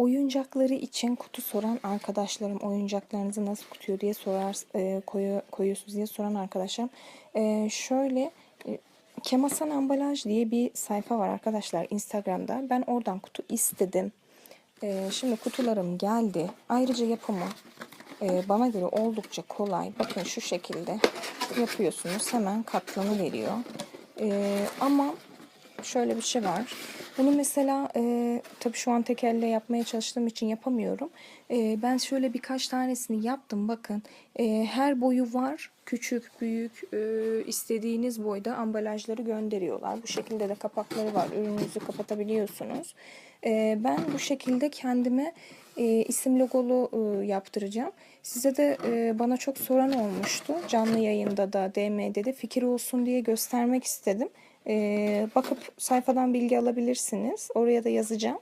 Oyuncakları için kutu soran arkadaşlarım, oyuncaklarınızı nasıl kutuyor diye sorar, e, koyu, koyuyorsunuz diye soran arkadaşlarım. E, şöyle e, Kemasan Ambalaj diye bir sayfa var arkadaşlar Instagram'da. Ben oradan kutu istedim. E, şimdi kutularım geldi. Ayrıca yapımı e, bana göre oldukça kolay. Bakın şu şekilde yapıyorsunuz. Hemen katlanı veriyor. E, ama şöyle bir şey var. Bunu mesela e, tabii şu an tek elle yapmaya çalıştığım için yapamıyorum. E, ben şöyle birkaç tanesini yaptım. Bakın e, her boyu var. Küçük, büyük, e, istediğiniz boyda ambalajları gönderiyorlar. Bu şekilde de kapakları var. Ürününüzü kapatabiliyorsunuz. E, ben bu şekilde kendime e, isim logolu e, yaptıracağım. Size de e, bana çok soran olmuştu. Canlı yayında da DM'de de fikir olsun diye göstermek istedim. E, bakıp sayfadan bilgi alabilirsiniz. Oraya da yazacağım.